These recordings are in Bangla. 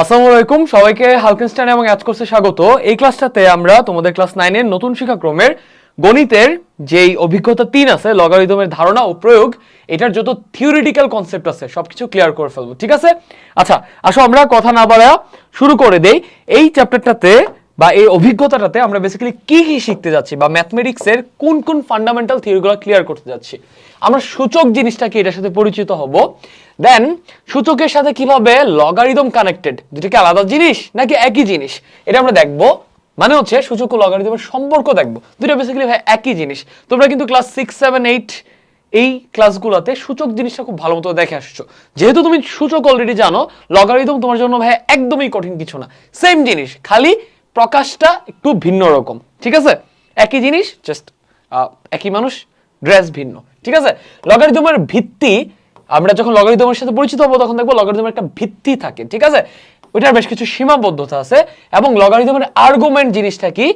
আসসালামু আলাইকুম, সবাইকে হালকেনস্টাইন এবং অ্যাচ কোর্সে স্বাগত। এই ক্লাসটাতে আমরা তোমাদের ক্লাস নাইনের নতুন শিক্ষাক্রমের গণিতের যেই অভিজ্ঞতা তিন আছে, লগারিদমের ধারণা ও প্রয়োগ, এটার যত থিওরিটিক্যাল কনসেপ্ট আছে, সবকিছু ক্লিয়ার করে ফেলব, ঠিক আছে? আচ্ছা আসো আমরা কথা না বাড়া শুরু করে দেই। এই চ্যাপ্টারটাতে বা এই অভিজ্ঞতাটাতে আমরা বেসিক্যালি কি কি শিখতে যাচ্ছি বা ম্যাথমেটিক্সের কোন কোন ফান্ডামেন্টাল থিওরিগুলো ক্লিয়ার করতে যাচ্ছি। আমরা সূচক জিনিসটা কি এটার সাথে পরিচিত হব। দেন সূচকের সাথে কীভাবে লগারিদম কানেক্টেড দুটো কি আলাদা জিনিস নাকি একই জিনিস? এটা আমরা দেখব। মানে হচ্ছে সূচক ও লগারিদমের সম্পর্ক দেখব। দুটো বেসিক্যালি ভাই একই জিনিস। তোমরা কিন্তু ক্লাস সিক্স সেভেন এইট এই ক্লাসগুলোতে সূচক জিনিসটা খুব ভালো মতো দেখে আসছো। যেহেতু তুমি সূচক অলরেডি জানো লগারিদম তোমার জন্য ভাই একদমই কঠিন কিছু না। সেম জিনিস, খালি প্রকাশটা একটু ভিন্ন রকম। ঠিক আছে? একই জিনিস জাস্ট একই মানুষ ড্রেস ভিন্ন। ঠিক আছে? লগারিদমের ভিত্তি আমরা যখন লগারিদমের সাথে পরিচিত হব, তখন দেখব লগারিদমের একটা ভিত্তি থাকে, ঠিক আছে? ওইটার বেশ কিছু সীমাবদ্ধতা আছে এবং লগারিদমের আর্গুমেন্ট জিনিসটা কি?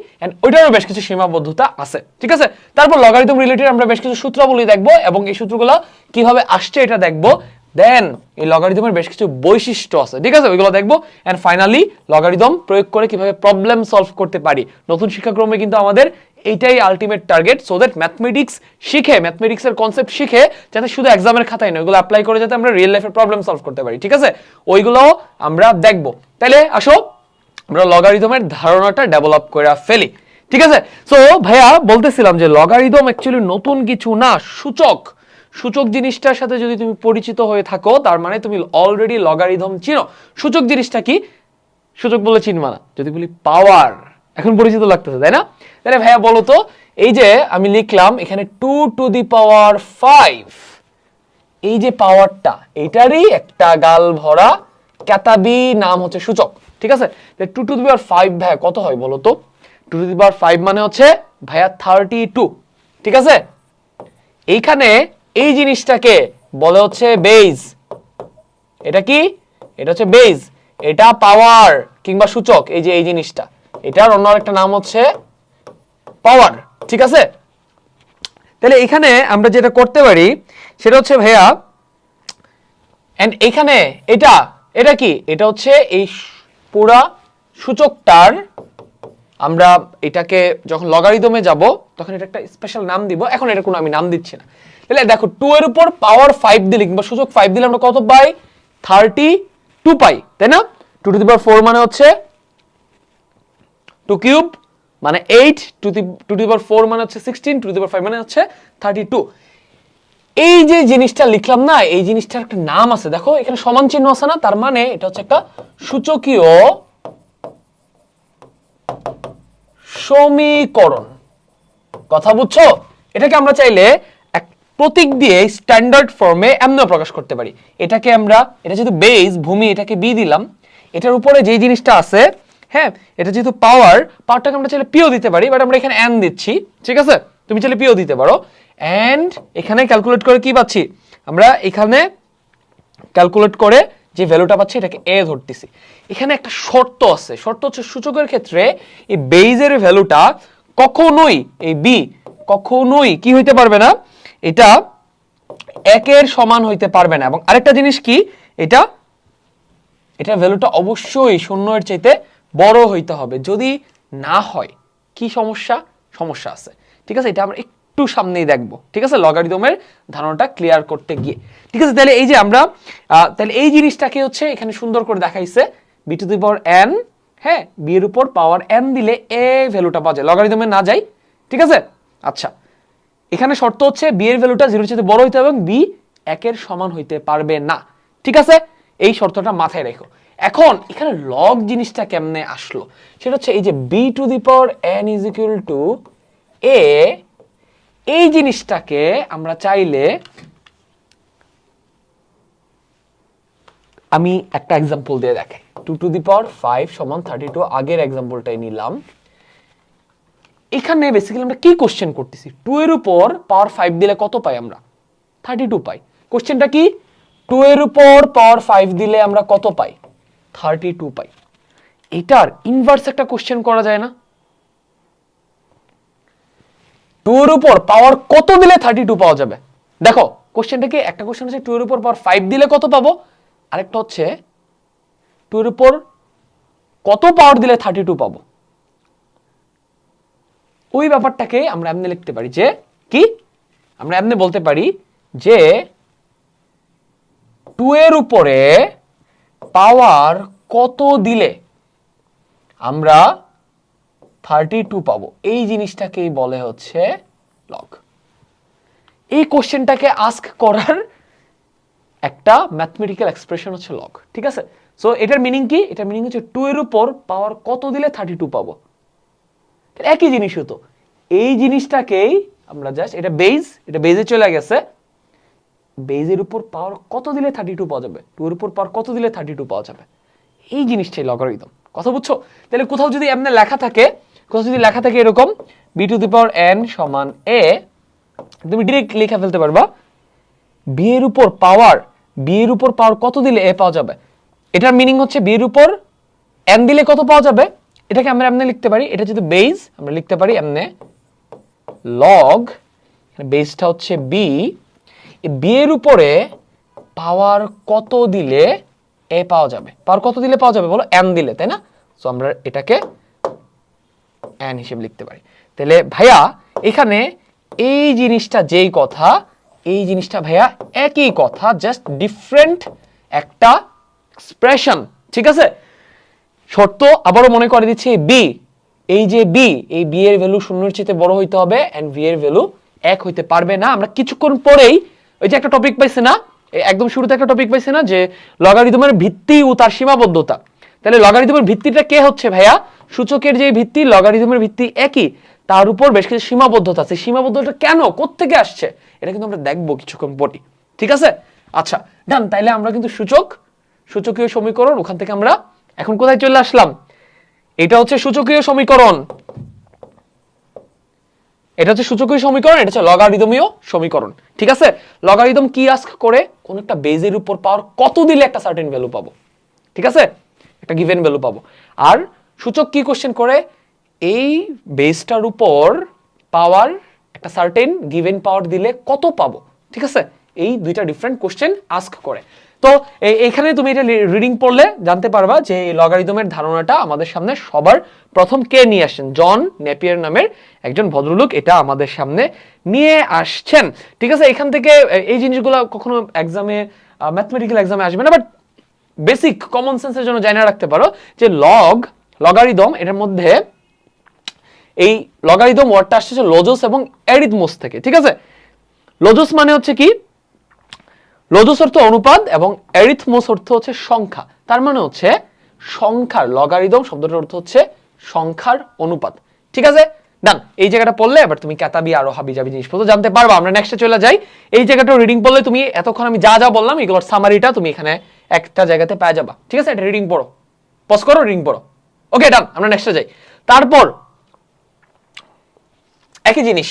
ওইটারও বেশ কিছু সীমাবদ্ধতা আছে, ঠিক আছে? তারপর লগারিদম রিলেটেড আমরা বেশ কিছু সূত্রাবলী দেখব এবং এই সূত্রগুলো কীভাবে আসছে এটা দেখব। দেন এই লগারিদমের বেশ কিছু বৈশিষ্ট্য আছে, ঠিক আছে? ওইগুলো দেখব। এন্ড ফাইনালি লগারিদম প্রয়োগ করে কীভাবে প্রবলেম সলভ করতে পারি। নতুন শিক্ষাক্রমে কিন্তু আমাদের এইটাই ultimate target so that mathematics শিখে ম্যাথমেটিক্সের কনসেপ্ট শিখে, যাতে শুধু এক্সামের খাতায় নয় ওগুলো অ্যাপ্লাই করে যাতে আমরা রিয়েল লাইফের প্রবলেম সলভ করতে পারি, ঠিক আছে? ওইগুলো আমরা দেখব। তাহলে আসো, আমরা লগারিদমের ধারণাটা ডেভেলপ করে ফেলি, ঠিক আছে? সো ভাইয়া, বলতেছিলাম যে লগারিদম অ্যাকচুয়ালি নতুন কিছু না, সূচক। সূচক জিনিসটার সাথে যদি তুমি পরিচিত হয়ে থাকো, তার মানে তুমি অলরেডি লগারিদম চিনো। সূচক জিনিসটা কি? সূচক বলে চিনবা না। যদি বলি পাওয়ার এখন পরিচিত লাগতেছে, তাই না? তাহলে ভাইয়া বলো তো, এই যে আমি লিখলাম এখানে two to the power five এই যে পাওয়ারটা এটারই একটা গাল ভরা ক্যাতাবি নাম হচ্ছে সূচক, ঠিক আছে? Two to the power five ভাইয়া কত হয় বলো তো? Two to the power five মানে হচ্ছে ভাইয়া থার্টি টু ঠিক আছে? এইখানে এই জিনিসটাকে বলে হচ্ছে বেজ এটা কি? এটা হচ্ছে বেজ এটা পাওয়ার কিংবা সূচক, এই যে এই জিনিসটা। এটার অন্য একটা নাম হচ্ছে পাওয়ার ঠিক আছে? তাহলে এখানে আমরা যেটা করতে পারি, সেটা হচ্ছে ভাইয়া এন্ড এখানে এটা এটা কি? এটা হচ্ছে এই পুরা সূচকটার, আমরা এটাকে যখন লগারিদমে যাব, তখন এটা একটা স্পেশাল নাম দিব, এখন এটা কোনো আমি নাম দিচ্ছি না। তাহলে দেখো টু এর উপর পাওয়ার ফাইভ দিলে, কিংবা সূচক ফাইভ দিলে আমরা কত পাই? থার্টি টু পাই, তাই না? Two to the power four মানে হচ্ছে টু কিউব মানে eight, two the two the power four মানে হচ্ছে sixteen, two the power five মানে হচ্ছে থার্টি টু। এই যে জিনিসটা লিখলাম না, এই জিনিসটার একটা নাম আছে, দেখো, এখানে সমান চিহ্ন আছে না, তার মানে এটা হচ্ছে একটা সূচকীয় সমীকরণ। কথা বুঝছ? এটাকে আমরা চাইলে এক প্রতীক দিয়ে স্ট্যান্ডার্ড ফর্মে এমনও প্রকাশ করতে পারি। এটাকে আমরা, এটা যেহেতু বেস ভূমি, এটাকে বি দিলাম, এটার উপরে যেই জিনিসটা আছে হ্যাঁ এটা যেহেতু পাওয়ার পাওয়ারটাকে আমরা চাইলে পিও দিতে পারি বাট আমরা এখানে এন দিচ্ছি, ঠিক আছে? তুমি চাইলে পিও দিতে পারো। অ্যান্ড এখানে ক্যালকুলেট করে কি পাচ্ছি? আমরা এখানে ক্যালকুলেট করে যে ভ্যালুটা পাচ্ছি, এটাকে এ ধরতেছি। এখানে একটা শর্ত আছে। শর্ত হচ্ছে সূচকের ক্ষেত্রে এই বেইজের ভ্যালুটা কখনোই, এই বি কখনোই কি হইতে পারবে না? এটা একের সমান হইতে পারবে না। এবং আরেকটা জিনিস কি? এটা এটা ভ্যালুটা অবশ্যই শূন্যের চাইতে বড় হইতে হবে। যদি না হয়, কি সমস্যা? সমস্যা আছে। ঠিক আছে? এটা আমরা একটু সামনেই দেখব। ঠিক আছে? লগারিদমের ধারণাটা ক্লিয়ার করতে গিয়ে। ঠিক আছে? তাহলে এই যে আমরা তাহলে এই জিনিসটাকে হচ্ছে এখানে সুন্দর করে দেখাইছে। বি দি পাওয়ার এন হ্যাঁ? বি এর উপর পাওয়ার এন দিলে এ ভ্যালুটা পাওয়া যায়। লগারিদমে না যায় ঠিক আছে? আচ্ছা। এখানে শর্ত হচ্ছে বি এর ভ্যালুটা জিরোর চেয়ে বড় হইতে হবে এবং বি একের সমান হইতে পারবে না। ঠিক আছে? এই শর্তটা মাথায় রেখো। এখন এখানে লগ জিনিসটা কেমনে আসলো? সেটা হচ্ছে এই যে b to the power n is equal to a এই জিনিসটাকে আমরা চাইলে আমি একটা এক্সাম্পল দিয়ে দেখাই। Two to the power five সমান থার্টি টু আগের এক্সাম্পলটাই নিলাম। এখানে বেসিক্যালি আমরা কি কোশ্চেন করতেছি? টু এর উপর পাওয়ার ফাইভ দিলে কত পাই আমরা? থার্টি টু পাই কোশ্চেনটা কি? টু এর উপর পাওয়ার ফাইভ দিলে আমরা কত পাই? থার্টি টু পাই এটার ইনভার্স একটা কোশ্চেন করা যায় না। টু এর উপর পাওয়ার কত দিলে থার্টি টু পাওয়া যাবে? দেখো কোশ্চেনটা কি একটা কোশ্চেন হচ্ছে টু এর উপর পাওয়ার ফাইভ দিলে কত পাবো? আরেকটা হচ্ছে টু এর উপর কত পাওয়ার দিলে থার্টি টু পাবো? ওই ব্যাপারটাকে আমরা এমনি লিখতে পারি যে, কি? আমরা এমনি বলতে পারি যে টু এর উপরে পাওয়ার কত দিলে আমরা থার্টি টু পাবো? এই জিনিসটাকেই বলে হচ্ছে লগ এই কোশ্চেনটাকে আস্ক করার একটা ম্যাথমেটিক্যাল এক্সপ্রেশন হচ্ছে লগ ঠিক আছে? সো এটার মিনিং কি? এটার মিনিং হচ্ছে টু এর উপর পাওয়ার কত দিলে থার্টি টু পাবো? একই জিনিস হতো। এই জিনিসটাকেই আমরা জাস্ট এটা বেজ এটা বেজে চলে গেছে বেজের উপর পাওয়ার কত দিলে থার্টি টু পাওয়া যাবে? টু এর উপর পাওয়ার কত দিলে থার্টি টু পাওয়া যাবে? এই জিনিসটাই লগারিদম কথা বুঝছ? তাহলে কোথাও যদি এমনি লেখা থাকে, কোথাও যদি লেখা থাকে এরকম b to the power n সমান এ তুমি ডিরেক্ট লিখে ফেলতে পারবা বি এর উপর পাওয়ার বি এর উপর পাওয়ার কত দিলে এ পাওয়া যাবে? এটার মিনিং হচ্ছে বি এর উপর এন দিলে কত পাওয়া যাবে? এটাকে আমরা এমনি লিখতে পারি, এটা যদি বেজ আমরা লিখতে পারি এমনি লগ বেসটা হচ্ছে বি বি এর উপরে পাওয়ার কত দিলে এ পাওয়া যাবে? পাওয়ার কত দিলে পাওয়া যাবে বলো? এন দিলে, তাই না? সো আমরা এটাকে এন হিসেবে লিখতে পারি। তাহলে ভাইয়া, এখানে এই জিনিসটা যেই কথা, এই জিনিসটা ভাইয়া একই কথা জাস্ট ডিফারেন্ট একটা এক্সপ্রেশন ঠিক আছে? শর্ত আবারও মনে করে দিচ্ছি বি এই যে বি এই বি এর ভ্যালু শূন্যের চেয়ে বড় হইতে হবে এন্ড ভি এর ভ্যালু এক হইতে পারবে না। আমরা কিছুক্ষণ পরেই ওই যে একটা টপিক পাইছে না? একদম শুরুতে একটা টপিক পাইছে না যে লগারিদমের ভিত্তি ও তার সীমাবদ্ধতা। তাহলে লগারিদমের ভিত্তিটা কে হচ্ছে ভাইয়া? সূচকের যে ভিত্তি, লগারিদমের ভিত্তি একই, তার উপর বেশ কিছু সীমাবদ্ধতা আছে। সীমাবদ্ধতা কেন? কোত্থেকে আসছে? এটা কিন্তু আমরা দেখব কিছুক্ষণ পরই। ঠিক আছে? আচ্ছা ডান, তাইলে আমরা কিন্তু সূচক, সূচকীয় সমীকরণ, ওখান থেকে আমরা এখন কোথায় চলে আসলাম? এটা হচ্ছে সূচকীয় সমীকরণ। এটা হচ্ছে সূচকীয় সমীকরণ, এটা হচ্ছে লগারিদমীয় সমীকরণ। ঠিক আছে? লগারিদম কি আস্ক করে? কোন একটা বেজের উপর পাওয়ার কত দিলে একটা সার্টেন ভ্যালু পাবো? ঠিক আছে? একটা গিভেন ভ্যালু পাবো। আর সূচক কি কোশ্চেন করে? এই বেসটার উপর পাওয়ার একটা সার্টেন গিভেন পাওয়ার দিলে কত পাবো? ঠিক আছে? এই দুইটা ডিফারেন্ট কোশ্চেন আস্ক করে। তো এখানে তুমি এটা রিডিং পড়লে জানতে পারবা যে এই লগারিদমের ধারণাটা আমাদের সামনে সবার প্রথম কে নিয়ে আসছেন? জন নেপিয়ার নামের একজন ভদ্রলোক এটা আমাদের সামনে নিয়ে আসছেন। ঠিক আছে, এখান থেকে এই জিনিসগুলো কখনো এক্সামে ম্যাথমেটিক্যাল এক্সামে আসবে না বাট বেসিক কমন সেন্সের জন্য জানিয়ে রাখতে পারো যে লগ লগারিদম এটার মধ্যে এই লগারিদম ওয়ার্ডটা আসছে লোজোস এবং এরিথমোস থেকে, ঠিক আছে? লোজোস মানে হচ্ছে কি? লোজোস অর্থ অনুপাত এবং এরিথমোস অর্থ হচ্ছে সংখ্যা। তার মানে হচ্ছে সংখ্যার লগারিদম, শব্দটার অর্থ হচ্ছে সংখ্যার অনুপাত। ঠিক আছে? ডান এই জায়গাটা পড়লে এবার তুমি ক্যাতাবি আরও হাবি যাবি জিনিসপত্র জানতে পারবা। আমরা নেক্সটে চলে যাই। এই জায়গাটা রিডিং পড়লে তুমি এতক্ষণ আমি যা যা বললাম, এগুলোর সামারিটা তুমি এখানে একটা জায়গাতে পেয়ে যাবা। ঠিক আছে? এটা রিডিং পড়ো। পজ করো রিডিং পড়ো। ওকে ডান আমরা নেক্সটে যাই। তারপর, একই জিনিস।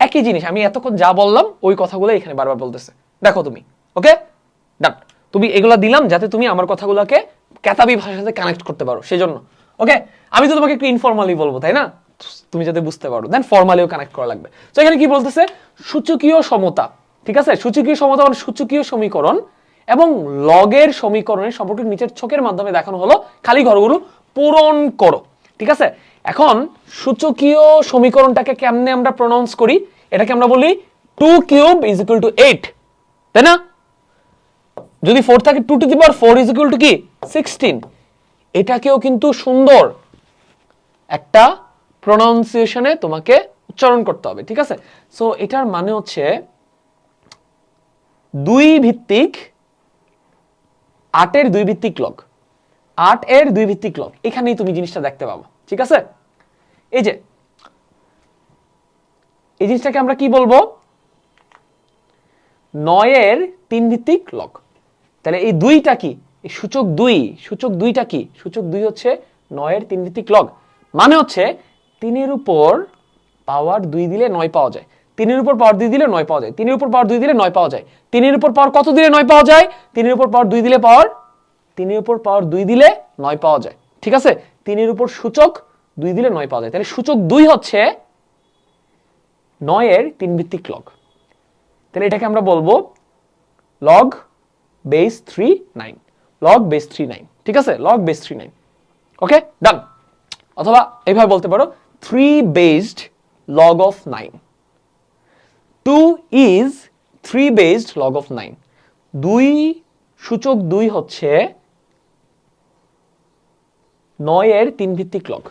একই জিনিস। আমি এতক্ষণ যা বললাম, ওই কথাগুলো এখানে বারবার বলতেছে। দেখো তুমি। ওকে ডান তুমি এগুলা দিলাম যাতে তুমি আমার কথাগুলোকে ক্যাতাবি ভাষার সাথে কানেক্ট করতে পারো, সেজন্য। ওকে আমি তো তোমাকে একটু ইনফর্মালি বলব, তাই না? তুমি যাতে বুঝতে পারো। দেন ফর্মালিও কানেক্ট করা লাগবে। তো এখানে কি বলতেছে? সূচকীয় সমতা, ঠিক আছে? সূচকীয় সমতা মানে সূচকীয় সমীকরণ এবং লগের সমীকরণের সম্পর্কে নিচের ছকের মাধ্যমে দেখানো হলো, খালি ঘরগুলো পূরণ করো, ঠিক আছে? এখন সূচকীয় সমীকরণটাকে কেমনে আমরা প্রনাউন্স করি? এটাকে আমরা বলি two cube is equal to eight তাই না? যদি ফোর থাকে two to the power four is equal to কি? সিক্সটিন এটাকেও কিন্তু সুন্দর একটা প্রনাউন্সিয়েশনে তোমাকে উচ্চারণ করতে হবে, ঠিক আছে? সো এটার মানে হচ্ছে দুই ভিত্তিক আটের দুই ভিত্তিক লগ আট এর দুই ভিত্তিক লগ এখানেই তুমি জিনিসটা দেখতে পাবো, ঠিক আছে? এই যে, এই জিনিসটাকে আমরা কি বলব? নয়ের তিন ভিত্তিক লগ তাহলে এই দুইটা কি? এই সূচক দুই, সূচক দুইটা কি? সূচক দুই হচ্ছে নয়ের তিন ভিত্তিক লগ মানে হচ্ছে তিনের উপর পাওয়ার দুই দিলে নয় পাওয়া যায়। তিনের উপর পাওয়ার দুই দিলে নয় পাওয়া যায়। তিনের উপর পাওয়ার দুই দিলে নয় পাওয়া যায়। তিনের উপর পাওয়ার কত দিলে নয় পাওয়া যায়? তিনের উপর পাওয়ার দুই দিলে পাওয়ার তিনের উপর পাওয়ার দুই দিলে নয় পাওয়া যায়। ঠিক আছে? তিনের উপর সূচক দুই দিলে নয় পাওয়া যায়। তাহলে সূচক দুই হচ্ছে নয়ের তিন ভিত্তিক লগ তাহলে এটাকে আমরা বলব log base three nine log base three nine ঠিক আছে? Log base three nine okay done অথবা এইভাবে বলতে পারো three based log of nine two is three based log of nine দুই, সূচক দুই হচ্ছে নয়ের তিন ভিত্তিক লগ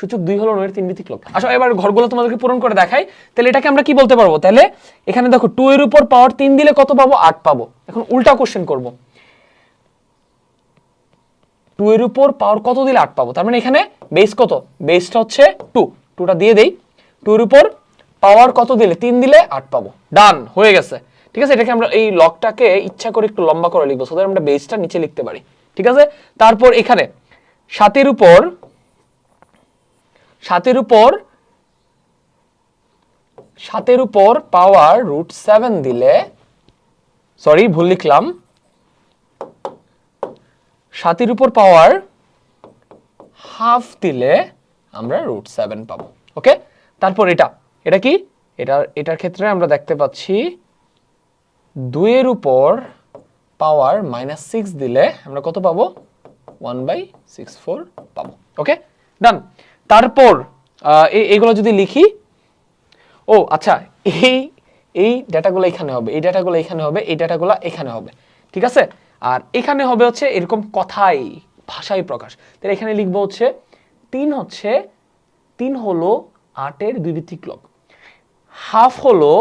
সূচক দুই হলো নয়ের তিন ভিত্তিক লগ আসো, এবার ঘরগুলো তোমাদেরকে পূরণ করে দেখাই। তাহলে এটাকে আমরা কি বলতে পারব? তাহলে এখানে দেখো টু এর উপর পাওয়ার তিন দিলে কত পাবো? আট পাবো। এখন উল্টা কোশ্চেন করব। টু এর উপর পাওয়ার কত দিলে আট পাবো? তার মানে এখানে বেস কত? বেসটা হচ্ছে টু টুটা দিয়ে দেই। টু এর উপর পাওয়ার কত দিলে? তিন দিলে আট পাবো। ডান হয়ে গেছে। ঠিক আছে? এটাকে আমরা এই লকটাকে ইচ্ছা করে একটু লম্বা করে লিখব। সো আমরা বেসটা নিচে লিখতে পারি। ঠিক আছে? তারপর এখানে সাতের উপর সাতের উপর সাতের উপর পাওয়ার রুট সেভেন দিলে সরি ভুল লিখলাম, সাতের উপর পাওয়ার হাফ দিলে আমরা রুট সেভেন পাবো ওকে তারপর এটা এটা কি? এটা, এটার ক্ষেত্রে আমরা দেখতে পাচ্ছি দুইয়ের উপর পাওয়ার মাইনাস সিক্স দিলে আমরা কত পাবো? ওয়ান বাই সিক্স ফোর পাবো ওকে ডান তারপর এগুলো যদি লিখি, ও আচ্ছা এই এই ডেটাগুলো এখানে হবে, এই ডেটাগুলো এখানে হবে, এই ডেটাগুলো এখানে হবে, ঠিক আছে? আর এখানে হবে হচ্ছে এরকম কথাই ভাষায় প্রকাশ। তাহলে এখানে লিখব হচ্ছে, তিন হচ্ছে, তিন হলো আটের দুই ভিত্তিক লগ। হাফ হলো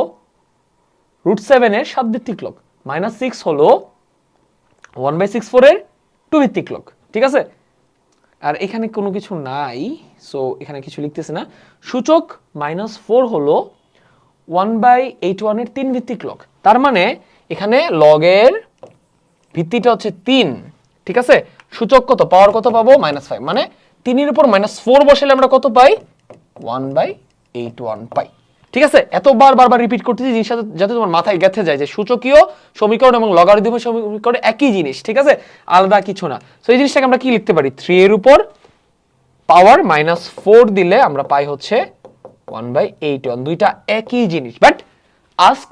রুট সেভেনের সাত ভিত্তিক লগ। মাইনাস সিক্স হলো ওয়ান বাই সিক্স ফোরের টু ভিত্তিক লগ, ঠিক আছে? আর এখানে কোনো কিছু নাই সো এখানে কিছু লিখতেছে না। সূচক মাইনাস ফোর হলো ওয়ান বাই এইট ওয়ানের তিন ভিত্তিক লগ তার মানে এখানে লগের ভিত্তিটা হচ্ছে তিন, ঠিক আছে? সূচক কত? পাওয়ার কত পাবো? মাইনাস ফাইভ মানে তিনের উপর মাইনাস ফোর বসালে আমরা কত পাই? ওয়ান বাই এইট ওয়ান পাই। ঠিক আছে? এতবার বারবার রিপিট করতেছি, জিনিসটা যাতে তোমার মাথায় গেঁথে যায় যে সূচকীয় সমীকরণ এবং লগারিদমের সমীকরণ একই জিনিস, ঠিক আছে? আলাদা কিছু না। তো এই জিনিসটাকে আমরা কি লিখতে পারি? থ্রি এর উপর পাওয়ার মাইনাস ফোর দিলে আমরা পাই হচ্ছে ওয়ান বাই এইট ওয়ান দুইটা একই জিনিস। বাট আস্ক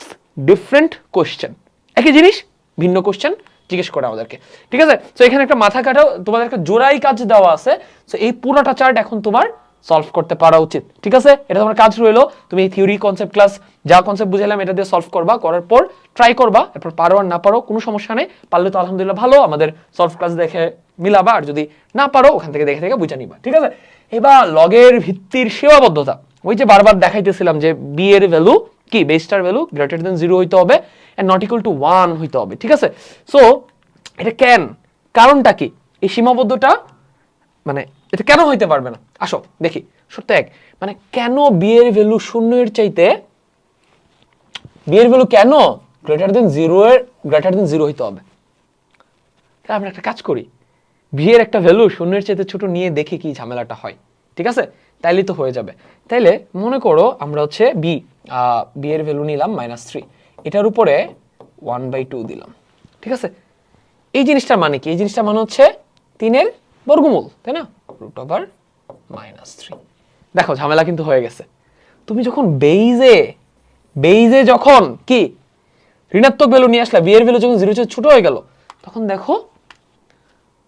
ডিফারেন্ট কোশ্চেন একই জিনিস, ভিন্ন কোশ্চেন জিজ্ঞেস করে আমাদেরকে। ঠিক আছে? তো এখানে একটা মাথা কাটাও, তোমাদের একটা জোড়াই কাজ দেওয়া আছে। তো এই পুরোটা চার্ট এখন তোমার সলভ করতে পারা উচিত। ঠিক আছে? এটা তোমার কাজ রইল। তুমি এই থিওরি কনসেপ্ট ক্লাস যা কনসেপ্ট বুঝাইলাম, এটা দিয়ে সলভ করবা, করার পর ট্রাই করবা। এরপর পারো আর না পারো, কোনো সমস্যা নেই। পারলে তো আলহামদুলিল্লাহ ভালো, আমাদের সলভ ক্লাস দেখে মিলাবা। আর যদি না পারো, ওখান থেকে দেখে দেখে বুঝে নিবা। ঠিক আছে? এবার লগের ভিত্তির সীমাবদ্ধতা। ওই যে বারবার দেখাইতেছিলাম যে বি এর ভ্যালু কি? বেস্টার ভ্যালু গ্রেটার দেন জিরো হইতে হবে and not equal to one হইতে হবে। ঠিক আছে? সো এটা কেন? কারণটা কি? এই সীমাবদ্ধতা মানে এটা কেন হইতে পারবে না? আসো, দেখি। সত্য এক মানে কেন বিয়ের ভ্যালু শূন্য এর চাইতে বিয়ের ভ্যালু কেন গ্রেটার দেন জিরো এর গ্রেটার দেন জিরো হইতে হবে? তাহলে আমরা একটা কাজ করি। বিয়ের একটা ভ্যালু শূন্যের চাইতে ছোট নিয়ে দেখি কি ঝামেলাটা হয়। ঠিক আছে? তাইলেই তো হয়ে যাবে। তাইলে মনে করো আমরা হচ্ছে বি বি এর ভ্যালু নিলাম মাইনাস থ্রি এটার উপরে ওয়ান বাই টু দিলাম। ঠিক আছে? এই জিনিসটার মানে কি? এই জিনিসটার মানে হচ্ছে তিনের বর্গমূল, তাই না? রুট ওভার মাইনাস থ্রি দেখো, ঝামেলা কিন্তু হয়ে গেছে। তুমি যখন বেইজে বেইজে যখন কি, ঋণাত্মক ভ্যালু নিয়ে আসলে, বিয়ের ভ্যালু যখন জিরো চেয়ে ছোট হয়ে গেল, তখন দেখো,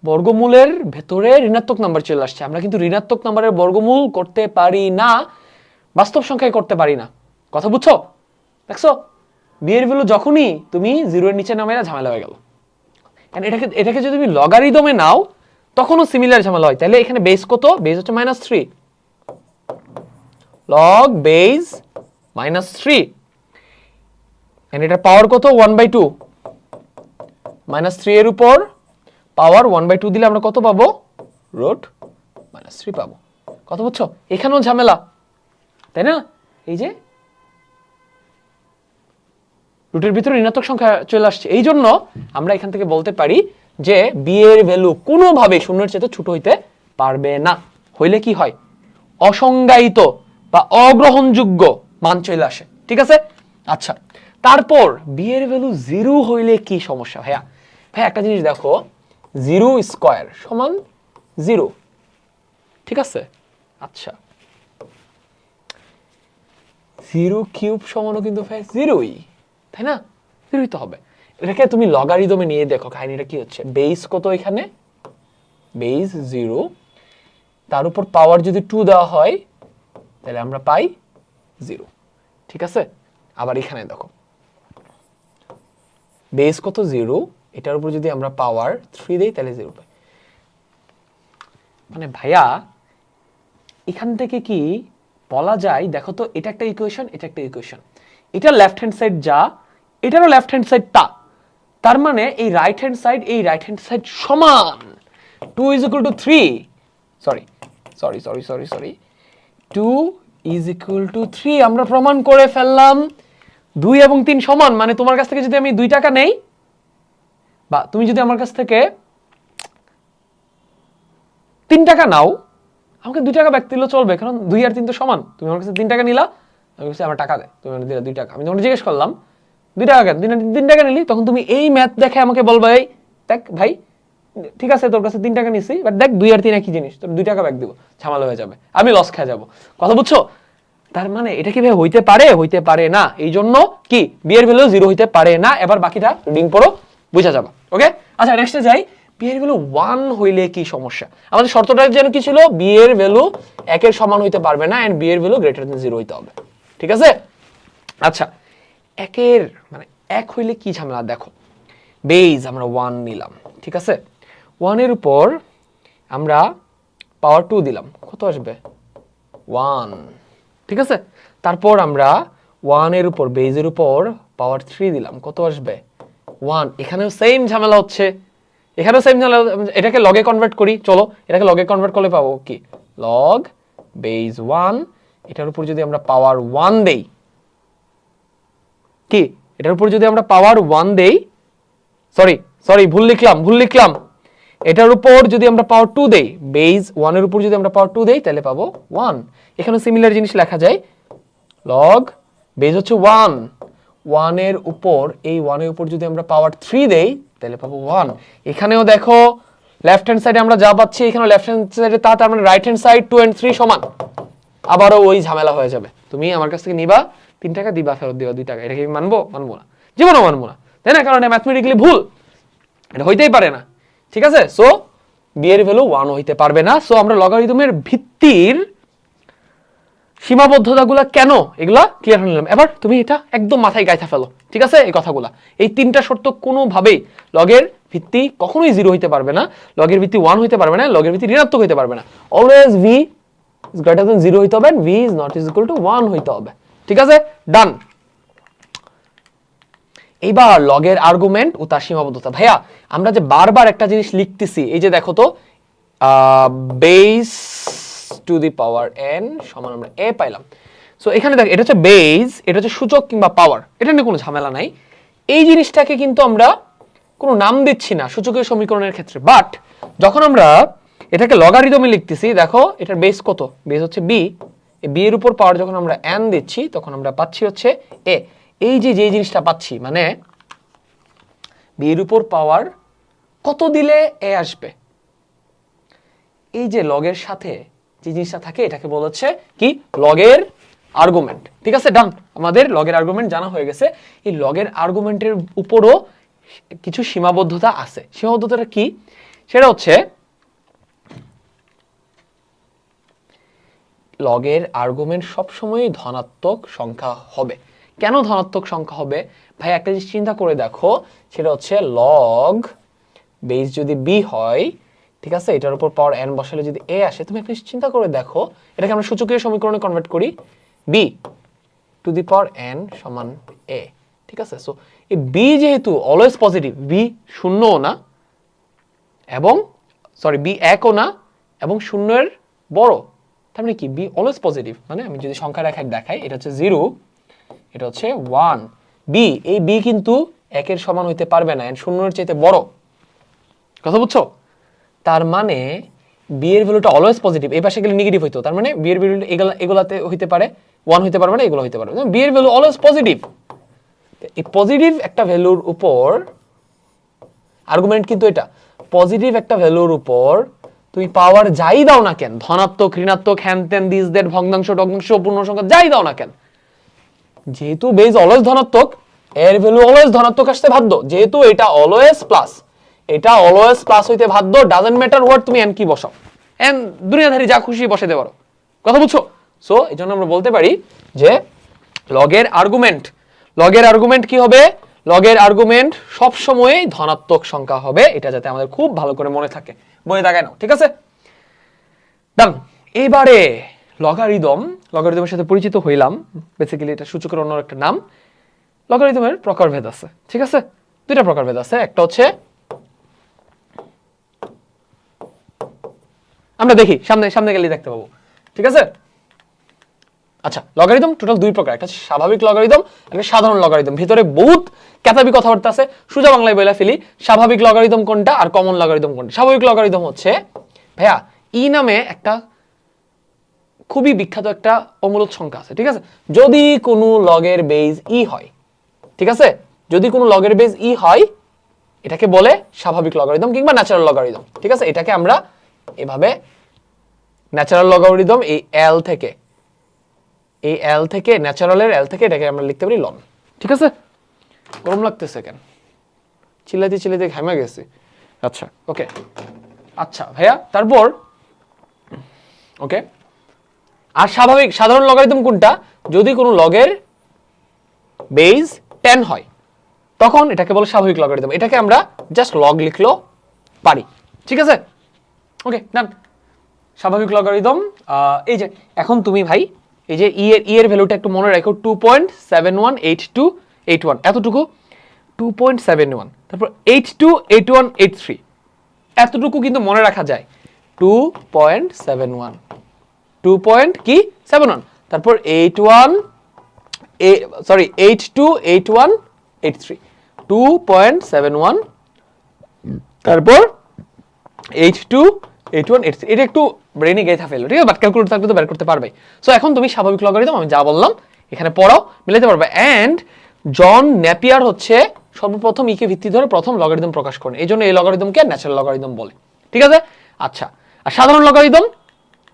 বর্গমূলের ভেতরে ঋণাত্মক নাম্বার চলে আসছে। আমরা কিন্তু ঋণাত্মক নাম্বারের বর্গমূল করতে পারি না, বাস্তব সংখ্যায় করতে পারি না। কথা বুঝছ? দেখছ? বিয়ের ভ্যালু যখনই তুমি জিরোর নিচে নামে ঝামেলা হয়ে গেল। এটাকে এটাকে যদি তুমি লগারিদমে নাও তখনও সিমিলার ঝামেলা হয়। তাহলে এখানে বেস কত? বেস হচ্ছে minus three log base minus three এটার পাওয়ার কত? One by two minus three এর উপর পাওয়ার ওয়ান বাই টু দিলে আমরা কত পাবো? রোড মাইনাস থ্রি পাবো। কত বুঝছ? এখানেও ঝামেলা। তাই না? এই যে রুটের ভিতরে ঋণাত্মক সংখ্যা চলে আসছে। এই জন্য আমরা এখান থেকে বলতে পারি যে বি এর ভ্যালু কোনোভাবে শূন্যের চেয়ে ছোট হইতে পারবে না। হইলে কি হয়? অসংজ্ঞায়িত বা অগ্রহণযোগ্য মান চলে আসে। ঠিক আছে? আচ্ছা তারপর বি এর ভ্যালু জিরো হইলে কি সমস্যা ভাইয়া? ভাই একটা জিনিস দেখো, জিরো স্কোয়ার সমান জিরো। ঠিক আছে? আচ্ছা। জিরো কিউব সমানও কিন্তু ভাই জিরোই, তাই না? জিরোই তো হবে। এটাকে তুমি লগারিদমে নিয়ে দেখো কাহিনীটা কি হচ্ছে। বেস কত এখানে? বেস জিরো তার উপর পাওয়ার যদি টু দেওয়া হয়, তাহলে আমরা পাই জিরো ঠিক আছে? আবার এখানে দেখো। বেস কত জিরো এটার উপর যদি আমরা পাওয়ার থ্রি দিই, তাহলে জিরো পাই। মানে ভাইয়া, এখান থেকে কি বলা যায়? দেখো তো, এটা একটা ইকুয়েশন এটা একটা ইকুয়েশন এটা লেফট হ্যান্ড সাইড যা, এটারও লেফট হ্যান্ড সাইড তা তার মানে এই রাইট হ্যান্ড সাইড এই রাইট হ্যান্ড সাইড সমান। Two is equal to three sorry sorry sorry sorry sorry two is equal to three আমরা প্রমাণ করে ফেললাম। দুই এবং তিন সমান মানে তোমার কাছ থেকে যদি আমি দুই টাকা নেই, বা তুমি যদি আমার কাছ থেকে তিন টাকা নাও, আমাকে দুই টাকা ব্যাক চলবে, কারণ দুই আর তিন তো সমান। তুমি আমার কাছে তিন টাকা নিলা, আমি বলছি, আমার টাকা দেয় তুমি দিলে দুই টাকা। আমি তোমাকে জিজ্ঞেস করলাম দুই টাকা কেন তিন টাকা নিলি, তখন তুমি এই ম্যাথ দেখে আমাকে বলবে, এই, দেখ ভাই, ঠিক আছে, তোর কাছে তিন টাকা নিছি বাট দেখ দুই আর তিন একই জিনিস, তোর দুই টাকা ব্যাক দিব, ঝামেলা হয়ে যাবে, আমি লস খেয়ে যাব। কথা বুঝছ? তার মানে এটা কি ভাই হইতে পারে? হইতে পারে না। এই জন্য কি বিয়ের ভ্যালু জিরো হইতে পারে না। এবার বাকিটা রিডিং পড়ো, বুঝা যাবে ওকে আচ্ছা নেক্সটে যাই। বিয়ের ভ্যালু ওয়ান হইলে কি সমস্যা? আমাদের শর্তটা যেন কি ছিল? বিয়ের ভ্যালু একের সমান হইতে পারবে না এন্ড বিয়ের ভ্যালু গ্রেটার দেন জিরো হইতে হবে, ঠিক আছে? আচ্ছা একের মানে এক হইলে কি ঝামেলা? দেখো বেজ আমরা ওয়ান নিলাম, ঠিক আছে? ওয়ানের উপর আমরা পাওয়ার টু দিলাম, কত আসবে? ওয়ান ঠিক আছে? তারপর আমরা ওয়ানের উপর বেজের উপর পাওয়ার থ্রি দিলাম, কত আসবে? ওয়ান এখানেও সেম ঝামেলা হচ্ছে। এখানেও সেম ঝামেলা, এটাকে লগে কনভার্ট করি, চলো, এটাকে লগে কনভার্ট করলে পাবো কি? লগ বেজ ওয়ান এটার উপর যদি আমরা পাওয়ার ওয়ান দেই কি? এটার উপর যদি আমরা পাওয়ার ওয়ান দেই সরি সরি ভুল লিখলাম ভুল লিখলাম। এটার উপর যদি আমরা পাওয়ার টু দেই বেজ ওয়ানের উপর যদি আমরা পাওয়ার টু দেই, তাহলে পাবো ওয়ান এখানে সিমিলার জিনিস লেখা যায়। লগ বেজ হচ্ছে ওয়ান ওয়ানের উপর, এই ওয়ানের উপর যদি আমরা পাওয়ার থ্রি দেই, তাহলে পাবো ওয়ান এখানেও দেখো লেফট হ্যান্ড সাইডে আমরা যা পাচ্ছি এখানে লেফট হ্যান্ড সাইডে তা, তার মানে right hand side two and three সমান। আবারও ওই ঝামেলা হয়ে যাবে। তুমি আমার কাছ থেকে নিবা। তিন টাকা দিবা, ফেরত দিবা, দুই টাকা। এটা কি আমি মানবো? মানবো না। জীবনও মানবো না। তাই না? কারণ ম্যাথমেটিক্যালি ভুল। এটা হইতেই পারে না। ঠিক আছে? সো বিয়ের ভ্যালু ওয়ান হইতে পারবে না। সো আমরা লগারিদমের ভিত্তির সীমাবদ্ধতাগুলা কেন এগুলা ক্লিয়ার হয়ে নিলাম। এবার তুমি এটা একদম মাথায় গাইথা ফেলো। ঠিক আছে? এই কথাগুলা। এই তিনটা শর্ত কোনোভাবেই লগের ভিত্তি কখনোই জিরো হইতে পারবে না। লগের ভিত্তি ওয়ান হইতে পারবে না। লগের ভিত্তি ঋণাত্মক হইতে পারবে না। Always v is greater than zero হইতে হবে v is not is equal to one হইতে হবে। ঠিক আছে? ডান এইবার লগের আর্গুমেন্ট ও তার সীমাবদ্ধতা। ভাইয়া, আমরা যে বারবার একটা জিনিস লিখতেছি, এই যে দেখো তো base to the power n সমান আমরা এ পাইলাম। সো এখানে দেখ, এটা হচ্ছে বেস এটা হচ্ছে সূচক কিংবা পাওয়ার এটা নিয়ে কোনো ঝামেলা নাই। এই জিনিসটাকে কিন্তু আমরা কোনো নাম দিচ্ছি না সূচকের সমীকরণের ক্ষেত্রে। বাট যখন আমরা এটাকে লগারিদমে লিখতেছি, দেখো, এটার বেস কত? বেস হচ্ছে বি বি এর উপর পাওয়ার যখন আমরা এন দিচ্ছি, তখন আমরা পাচ্ছি হচ্ছে এ এই যে যে জিনিসটা পাচ্ছি মানে বি এর উপর পাওয়ার কত দিলে এ আসবে? এই যে লগের সাথে যে জিনিসটা থাকে, এটাকে বলেছে কি? লগের আর্গুমেন্ট ঠিক আছে? ডান আমাদের লগের আর্গুমেন্ট জানা হয়ে গেছে। এই লগের আর্গুমেন্টের উপরও কিছু সীমাবদ্ধতা আছে। সীমাবদ্ধতাটা কি? সেটা হচ্ছে লগের আর্গুমেন্ট সবসময়ই ধনাত্মক সংখ্যা হবে। কেন ধনাত্মক সংখ্যা হবে? ভাই, একটা জিনিস চিন্তা করে দেখো, সেটা হচ্ছে লগ বেস যদি বি হয়, ঠিক আছে? এটার উপর পাওয়ার এন বসালে যদি এ আসে, তুমি একটা চিন্তা করে দেখো, এটাকে আমরা সূচকীয় সমীকরণে কনভার্ট করি b to the power n সমান এ ঠিক আছে? সো এই বি যেহেতু অলওয়েজ পজিটিভ বি শূন্যও না, এবং সরি বি একও না, এবং শূন্যের বড় তার মানে কি? বি অলওয়েজ পজিটিভ মানে আমি যদি সংখ্যা রেখায় দেখাই, এটা হচ্ছে জিরো এটা হচ্ছে ওয়ান বি এই বি কিন্তু একের সমান হইতে পারবে না এন্ড শূন্যের চাইতে বড়। কথা বুঝছ? তার মানে বি এর ভ্যালুটা অলওয়েজ পজিটিভ এই পাশে গেলে নেগেটিভ হইতো। তার মানে বি এর ভ্যালু এগুলা এগুলাতে হইতে পারে ওয়ান হইতে পারবে না, এগুলো হইতে পারবে বি এর ভ্যালু অলওয়েজ পজিটিভ এই পজিটিভ একটা ভ্যালুর উপর আর্গুমেন্ট কিন্তু এটা পজিটিভ একটা ভ্যালুর উপর তুমি পাওয়ার যাই দাও না কেন? ধনাত্মক, ঋণাত্মক হ্যান ত্যান দিস দের ভগ্নাংশ, টগ্নাংশ পূর্ণ সংখ্যা যাই দাও না কেন? যেহেতু বেজ অলওয়েজ ধনাত্মক, এর ভ্যালু অলওয়েজ ধনাত্মক আসতে বাধ্য। যেহেতু এটা অলওয়েজ প্লাস এটা অলওয়েজ প্লাস হইতে বাধ্য ডাজেন্ট ম্যাটার হোয়াট তুমি এন কি বসাও? এন দুনিয়াধারী যা খুশি বসাতে পারো। কথা বুঝছ? সো এই জন্য আমরা বলতে পারি যে লগের আর্গুমেন্ট লগের আর্গুমেন্ট কি হবে? লগের আর্গুমেন্ট সব সময়ই ধনাত্মক সংখ্যা হবে, এটা যাতে আমাদের খুব ভালো করে মনে থাকে। মনে থাকে না, ঠিক আছে? ডান এবারে লগারিদম লগারিদমের সাথে পরিচিত হইলাম। বেসিক্যালি এটা সূচকের অন্য একটা নাম। লগারিদমের প্রকারভেদ আছে, ঠিক আছে? দুইটা প্রকারভেদ আছে। একটা হচ্ছে, আমরা দেখি, সামনে সামনে গেলে দেখতে পাবো, ঠিক আছে? আচ্ছা লগারিদম টোটাল দুই প্রকার, একটা স্বাভাবিক লগারিদম একটা সাধারণ লগারিদম ভিতরে বহুত ক্যাতাবি কথাবার্তা আছে, সোজা বাংলায় বলে ফেলি, স্বাভাবিক লগারিদম কোনটা আর কমন লগারিদম কোনটা? স্বাভাবিক লগারিদম হচ্ছে, ভাইয়া, ই নামে একটা খুবই বিখ্যাত একটা অমূলত সংখ্যা আছে, ঠিক আছে? যদি কোনো লগের বেজ ই হয়, ঠিক আছে? যদি কোনো লগের বেজ ই হয়, এটাকে বলে স্বাভাবিক লগারিদম কিংবা ন্যাচারাল লগারিদম ঠিক আছে? এটাকে আমরা এভাবে ন্যাচারাল লগারিদম এই এল থেকে এই এল থেকে ন্যাচারালের এল থেকে এটাকে আমরা লিখতে পারি লন ঠিক আছে? গরম লাগতেছে কেন? চিল্লাতে চিল্লাতে ঘামে গেছে। আচ্ছা ওকে আচ্ছা ভাইয়া, তারপর ওকে আর স্বাভাবিক, সাধারণ লগারিদম কোনটা? যদি কোনো লগের বেজ টেন হয়, তখন এটাকে বলে স্বাভাবিক লগারিদম এটাকে আমরা জাস্ট লগ লিখলেও পারি। ঠিক আছে? ওকে ডান স্বাভাবিক লগারিদম এই যে, এখন তুমি ভাই এই যে ই এর ই এর ভ্যালুটা একটু মনে রাখো two point seven one eight two eight one এতটুকু? টু পয়েন্ট সেভেন ওয়ান তারপর eight two eight one eight three এতটুকু কিন্তু মনে রাখা যায়। Two point seven one two point কি? সেভেন ওয়ান তারপর eight one sorry eight two eight one eight three two point seven one তারপর eight two eight one eight এটা একটু ব্রেনে গেথা ফেলো ঠিক আছে? বাট থাকলে তো বের করতে পারবে। সো এখন তুমি স্বাভাবিক লগারিদম আমি যা বললাম, এখানে পড়াও, মিলাতে পারবে। অ্যান্ড জন নেপিয়ার হচ্ছে সর্বপ্রথম ইকে ভিত্তি ধরে প্রথম লগারিদম প্রকাশ করেন। এই জন্য এই লগারিদমকে ন্যাচারাল লগারিদম বলে। ঠিক আছে? আচ্ছা আর সাধারণ লগারিদম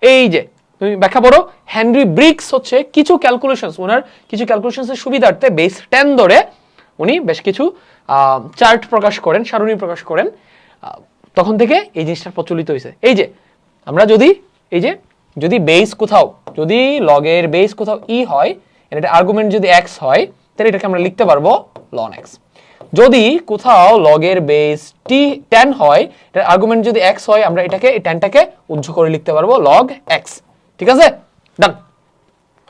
এই যে, তুমি ব্যাখ্যা করো হেনরি ব্রিক্স হচ্ছে কিছু ক্যালকুলেশনস ওনার কিছু ক্যালকুলেশনসের সুবিধার্থে বেস টেন ধরে উনি বেশ কিছু চার্ট প্রকাশ করেন, সারণী প্রকাশ করেন। তখন থেকে এই জিনিসটা প্রচলিত হয়েছে এই যে, আমরা যদি, এই যে, যদি বেস কোথাও, যদি লগের বেস কোথাও ই হয় এর একটা আর্গুমেন্ট যদি এক্স হয়, তাহলে এটাকে আমরা লিখতে পারব লন এক্স যদি কোথাও লগের বেস টি টেন হয়, এটার আর্গুমেন্ট যদি এক্স হয়, আমরা এটাকে, এই টেনটাকে উজ্জ করে লিখতে পারব লগ এক্স ঠিক আছে? ডান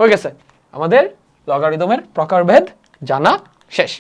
হয়ে গেছে। আমাদের লগারিদমের প্রকারভেদ জানা শেষ।